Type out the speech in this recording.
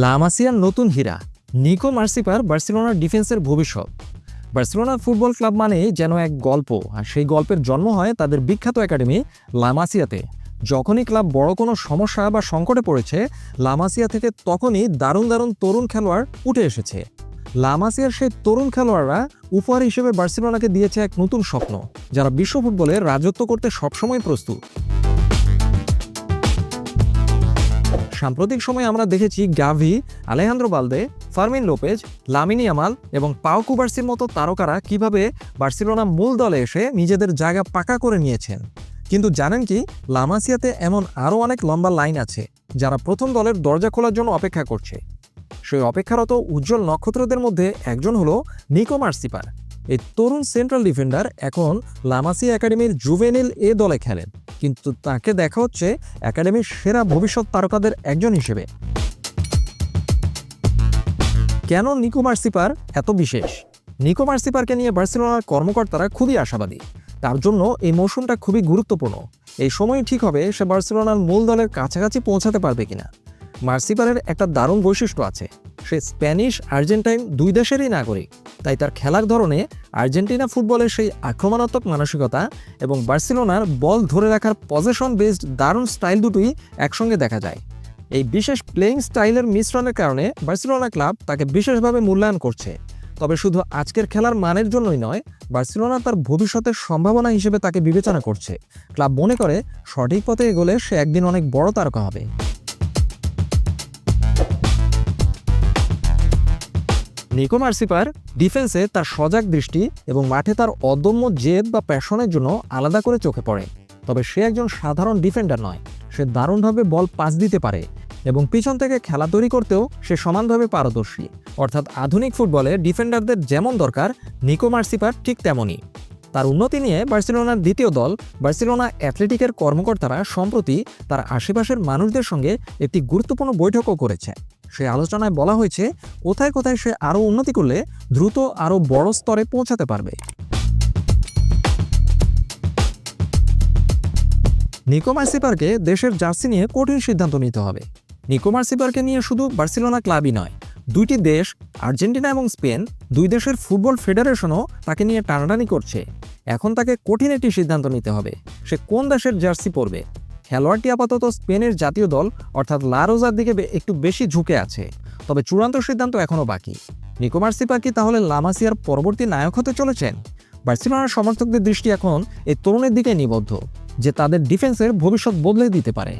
লামাসিয়ার নতুন হীরা, নিকো মার্সিপার বার্সেলোনার ডিফেন্সের ভবিষ্যৎ। বার্সেলোনা ফুটবল ক্লাব মানে যেন এক গল্প, আর সেই গল্পের জন্ম হয় তাদের বিখ্যাত একাডেমি লামাসিয়াতে যখনই ক্লাব বড় কোনো সমস্যা বা সংকটে পড়েছে লামাসিয়া থেকে তখনই দারুণ দারুণ তরুণ খেলোয়াড় উঠে এসেছে। লামাসিয়ার সেই তরুণ খেলোয়াড়রা উপহার হিসেবে বার্সেলোনাকে দিয়েছে এক নতুন স্বপ্ন, যারা বিশ্ব ফুটবলে রাজত্ব করতে সবসময় প্রস্তুত। সাম্প্রতিক সময়ে আমরা দেখেছি Gavi Alejandro Balde, Fermin Lopez, Lamine Yamal এবং পাও কুবার্সির মতো তারকারা কীভাবে বার্সেলোনা মূল দলে এসে নিজেদের জায়গা পাকা করে নিয়েছেন। কিন্তু জানেন কি, লামাসিয়াতে এমন আরও অনেক লম্বা লাইন আছে, যারা প্রথম দলের দরজা খোলার জন্য অপেক্ষা করছে। সেই অপেক্ষারত উজ্জ্বল নক্ষত্রদের মধ্যে একজন হলো নিকো মার্সিপার। এই তরুণ সেন্ট্রাল ডিফেন্ডার এখন লামাসি একাডেমির জুভেনিল এ দলে খেলেন। কিন্তু তাকে দেখা হচ্ছে একাডেমির সেরা ভবিষ্যৎ তারকাদের একজন হিসেবে। কেন নিকো মার্সিপার এত বিশেষ? নিকো মার্সিপারকে নিয়ে বার্সেলোনার কর্মকর্তারা খুবই আশাবাদী। তার জন্য এই মৌসুমটা খুবই গুরুত্বপূর্ণ। এই সময় ঠিক হবে সে বার্সেলোনার মূল দলের কাছাকাছি পৌঁছাতে পারবে কিনা। মার্সিপারের একটা দারুণ বৈশিষ্ট্য আছে। সে স্প্যানিশ আর্জেন্টাইন দুই দেশেরই নাগরিক। তাই তার খেলার ধরনে আর্জেন্টিনা ফুটবলের সেই আক্রমণাত্মক মানসিকতা এবং বার্সেলোনার বল ধরে রাখার পজিশন বেসড দারুণ স্টাইল দুটোই একসঙ্গে দেখা যায়। এই বিশেষ প্লেয়িং স্টাইলের মিশ্রণের কারণে বার্সেলোনা ক্লাব তাকে বিশেষভাবে মূল্যায়ন করছে। তবে শুধু আজকের খেলার মানের জন্যই নয়, বার্সেলোনা তার ভবিষ্যতের সম্ভাবনা হিসেবে তাকে বিবেচনা করছে। ক্লাব মনে করে সঠিক পথে এগোলে সে একদিন অনেক বড় তারকা হবে। নিকো মার্সিপার ডিফেন্সে তার সজাগ দৃষ্টি এবং মাঠে তার অদম্য জেদ বা প্যাশনের জন্য আলাদা করে চোখে পড়ে। তবে সে একজন সাধারণ ডিফেন্ডার নয়। সে দারুণভাবে বল পাস দিতে পারে এবং পিছন থেকে খেলা তৈরি করতেও সে সমানভাবে পারদর্শী। অর্থাৎ আধুনিক ফুটবলে ডিফেন্ডারদের যেমন দরকার, নিকো মার্সিপার ঠিক তেমনই। তার উন্নতি নিয়ে বার্সেলোনার দ্বিতীয় দল, বার্সেলোনা অ্যাথলেটিকের কর্মকর্তারা সম্প্রতি তার আশেপাশের মানুষদের সঙ্গে একটি গুরুত্বপূর্ণ বৈঠকও করেছে। সেই আলোচনায় বলা হয়েছে, কোথায় কোথায় সে আরও উন্নতি করলে দ্রুত আরও বড় স্তরে পৌঁছাতে পারবে। নিকো মার্সিপারকে দেশের জার্সি নিয়ে কঠিন সিদ্ধান্ত নিতে হবে। নিকো মার্সিপারকে নিয়ে শুধু বার্সেলোনা ক্লাবই নয় দুইটি দেশ, আর্জেন্টিনা এবং স্পেন, দুই দেশের ফুটবল ফেডারেশনও তাকে নিয়ে টানাটানি করছে। এখন তাকে কঠিন একটি সিদ্ধান্ত নিতে হবে। সে কোন দেশের জার্সি পরবে? খেলোয়াড়টি আপাতত স্পেনের জাতীয় দল, অর্থাৎ লারোজার দিকে একটু বেশি ঝুঁকে আছে। তবে চূড়ান্ত সিদ্ধান্ত এখনও বাকি। নিকো মার্সিপার কি তাহলে লামাসিয়ার পরবর্তী নায়ক হতে চলেছেন? বার্সেলোনার সমর্থকদের দৃষ্টি এখন এই তরুণের দিকে নিবদ্ধ, যে তাদের ডিফেন্সের ভবিষ্যৎ বদলে দিতে পারে।